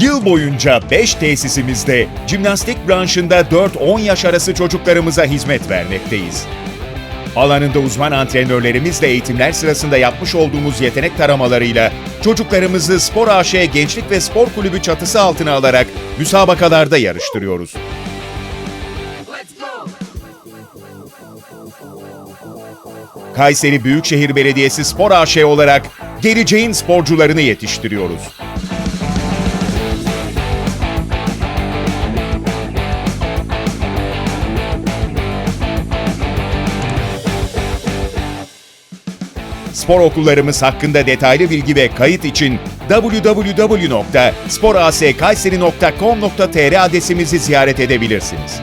Yıl boyunca 5 tesisimizde jimnastik branşında 4-10 yaş arası çocuklarımıza hizmet vermekteyiz. Alanında uzman antrenörlerimizle eğitimler sırasında yapmış olduğumuz yetenek taramalarıyla çocuklarımızı Spor AŞ Gençlik ve Spor Kulübü çatısı altına alarak müsabakalarda yarıştırıyoruz. Kayseri Büyükşehir Belediyesi Spor AŞ olarak geleceğin sporcularını yetiştiriyoruz. Spor okullarımız hakkında detaylı bilgi ve kayıt için www.sporaskayseri.com.tr adresimizi ziyaret edebilirsiniz.